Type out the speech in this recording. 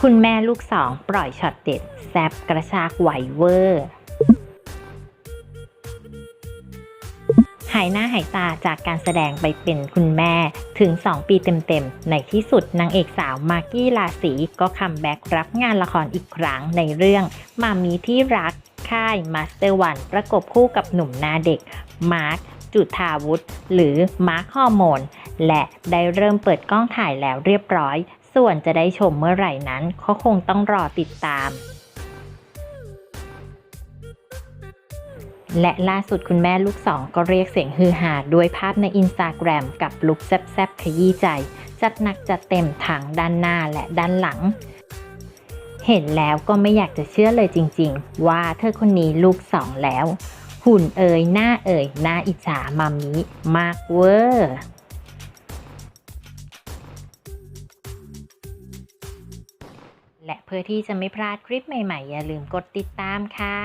คุณแม่ลูกสองปล่อยช็อตเด็ด แซบกระชากไหวเวอร์ หายหน้าหายตาจากการแสดงไปเป็นคุณแม่ถึง 2 ปีเต็มๆ ในที่สุดนางเอกสาวมากกี้ลาสีก็คัมแบ็กรับงานละครอีกครั้งในเรื่องมามีที่รักค่ายมาสเตอร์วันประกบคู่กับหนุ่มหน้าเด็ก มาร์ค จุธาวุฒหรือมาร์คฮอร์โมน และได้เริ่มเปิดกล้องถ่ายแล้วเรียบร้อย ส่วนจะได้ชมเมื่อไหร่นั้นก็คงต้องรอติดตาม และล่าสุดคุณแม่ลูกสองก็เรียกเสียงฮือฮาด้วยภาพในอินสตาแกรมกับลุคแซบๆขยี้ใจ จัดหนักจัดเต็มทั้งด้านหน้าและด้านหลังเห็นแล้วก็ไม่อยากจะเชื่อเลยจริงๆ ว่าเธอคนนี้ลูกสองแล้ว หุ่นเอ่ยหน้าเอ่ยหน้าอิจฉามัมมี่มากเวอร์และเพื่อที่จะไม่พลาดคลิปใหม่ๆ อย่าลืมกดติดตามค่ะ